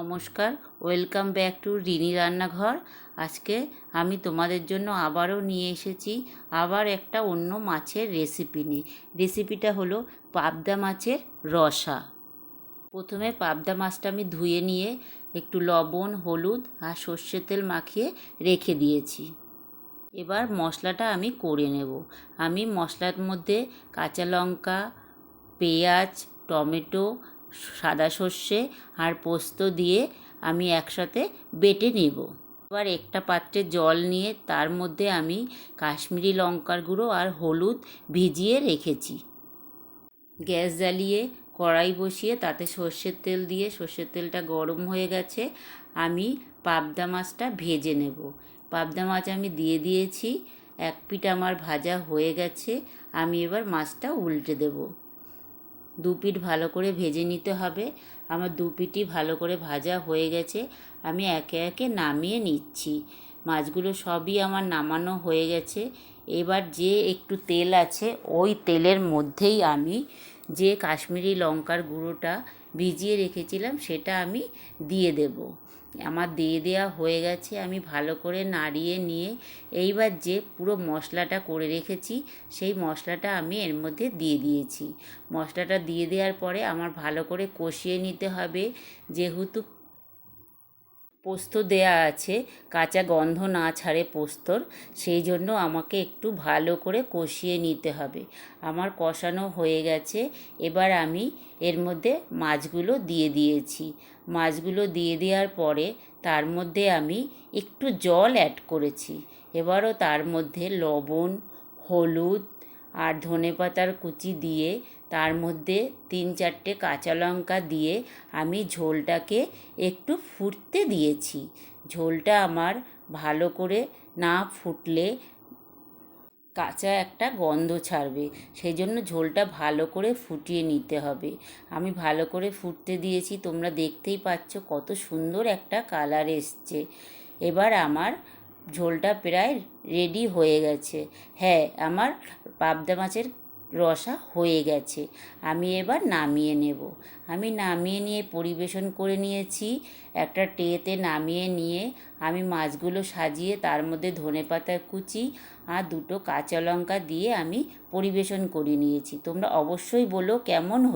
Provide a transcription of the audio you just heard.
নমস্কার, welcome back to Rini রান্নাঘর। আজকে আমি তোমাদের জন্য আবারও নিয়ে এসেছি আবার একটা অন্য মাছের রেসিপি নিয়ে। রেসিপিটা হলো পাবদা মাছের রসা। প্রথমে পাবদা মাছটা আমি ধুয়ে নিয়ে একটু লবণ, হলুদ আর সর্ষের তেল মাখিয়ে রেখে দিয়েছি। এবার মশলাটা আমি করে নেব। আমি মশলার মধ্যে কাঁচা লঙ্কা, পেঁয়াজ, টমেটো সাদা সর্ষে আর পোস্ত দিয়ে আমি একসাথে বেটে নেব। এবার একটা পাত্রে জল নিয়ে তার মধ্যে আমি কাশ্মীরি লঙ্কার গুঁড়ো আর হলুদ ভিজিয়ে রেখেছি। গ্যাস জ্বালিয়ে কড়াই বসিয়ে তাতে সর্ষের তেল দিয়ে, সর্ষের তেলটা গরম হয়ে গেছে, আমি পাবদা মাছটা ভেজে নেব। পাবদা মাছ আমি দিয়ে দিয়েছি, এক পিঠ আমার ভাজা হয়ে গেছে, আমি এবার মাছটা উল্টে দেবো। দু পিঠ ভালো করে ভেজে নিতে হবে। আমার দু পিঠই ভালো করে ভাজা হয়ে গেছে। আমি একে একে নামিয়ে নিচ্ছি। মাছগুলো সবই আমার নামানো হয়ে গেছে। এবার যে একটু তেল আছে, ওই তেলের মধ্যেই আমি যে কাশ্মীরি লঙ্কার গুঁড়োটা ভিজিয়ে রেখেছিলাম, সেটা আমি দিয়ে দেব। আমার দিয়ে দেওয়া হয়ে গেছে, আমি ভালো করে নাড়িয়ে নিয়ে এইবার যে পুরো মশলাটা করে রেখেছি, সেই মশলাটা আমি এর মধ্যে দিয়ে দিয়েছি। মশলাটা দিয়ে দেওয়ার পরে আমার ভালো করে কষিয়ে নিতে হবে। যেহেতু পোস্ত দেয়া আছে, কাঁচা গন্ধ না ছাড়ে পোস্তর। সেই জন্য আমাকে একটু ভালো করে কষিয়ে নিতে হবে। আমার কষানো হয়ে গেছে। এবার আমি এর মধ্যে মাছগুলো দিয়ে দিয়েছি। মাছগুলো দিয়ে দেওয়ার পরে তার মধ্যে আমি একটু জল অ্যাড করেছি। এবারও তার মধ্যে লবণ, হলুদ আর ধনে পাতার কুচি দিয়ে তার মধ্যে তিন চারটে কাঁচা লঙ্কা দিয়ে আমি ঝোলটাকে একটু ফুটতে দিয়েছি। ঝোলটা আমার ভালো করে না ফুটলে কাঁচা একটা গন্ধ ছাড়বে। সেই জন্য ঝোলটা ভালো করে ফুটিয়ে নিতে হবে। আমি ভালো করে ফুটতে দিয়েছি, তোমরা দেখতেই পাচ্ছ কত সুন্দর একটা কালার এসছে। এবার আমার ঝোলটা প্রায় রেডি হয়ে গেছে। হ্যাঁ আমার পাবদা মাছের রসা হয়ে গেছে। আমি এবার নামিয়ে নেব। আমি নামিয়ে নিয়ে পরিবেশন করে নিয়েছি। একটা ট্রেতে নামিয়ে নিয়ে আমি মাছগুলো সাজিয়ে তার মধ্যে ধনে পাতা কুচি আর দুটো কাঁচা লঙ্কা দিয়ে আমি পরিবেশন করে নিয়েছি। তোমরা অবশ্যই বলো কেমন